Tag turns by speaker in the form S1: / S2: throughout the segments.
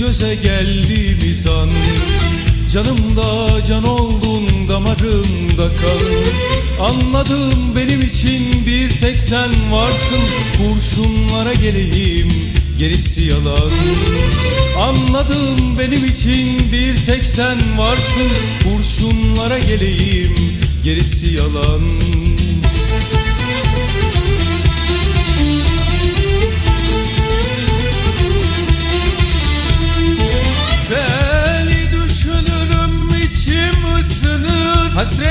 S1: göze geldi bir san. Canımda can oldun damarımda kan. Anladım benim için bir tek sen varsın. Kurşunlara geleyim gerisi yalan. Anladım benim için bir tek sen varsın. Kurşunlara geleyim gerisi yalan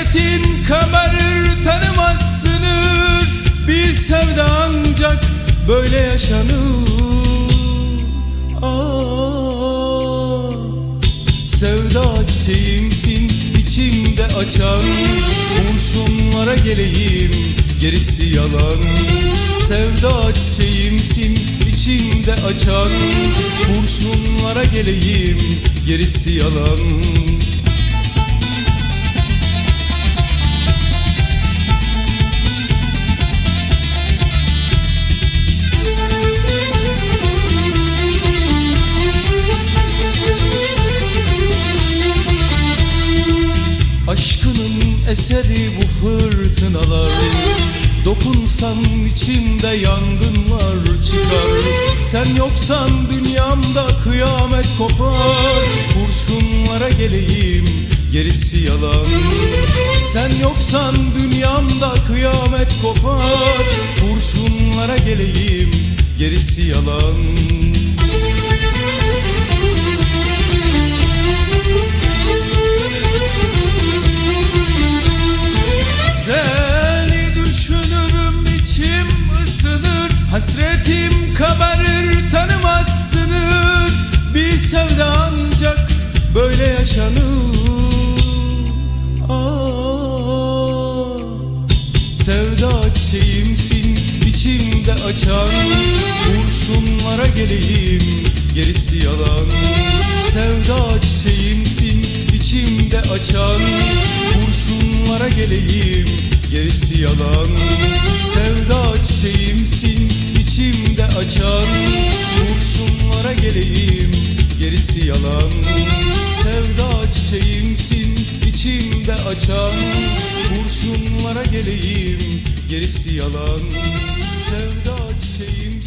S1: Hasretin kabarır tanımaz sınır Bir sevda ancak böyle yaşanır. Aa, Sevda çiçeğimsin içimde açan. Kurşunlara geleyim gerisi yalan. Sevda çiçeğimsin içimde açan. Kurşunlara geleyim gerisi yalan fırtınalar Dokunsan içimde yangınlar çıkar. Sen yoksan dünyamda kıyamet kopar. Kurşunlara geleyim gerisi yalan. Sen yoksan dünyamda kıyamet kopar. Kurşunlara geleyim gerisi yalan Sevda çiçeğimsin içimde açan. Kurşunlara geleyim gerisi yalan. Sevda çiçeğimsin içimde açan. Kurşunlara geleyim gerisi yalan. Sevda çiçeğimsin içimde açan. Kurşunlara geleyim gerisi yalan Geleyim. Gerisi yalan. Sevda çiçeğimsin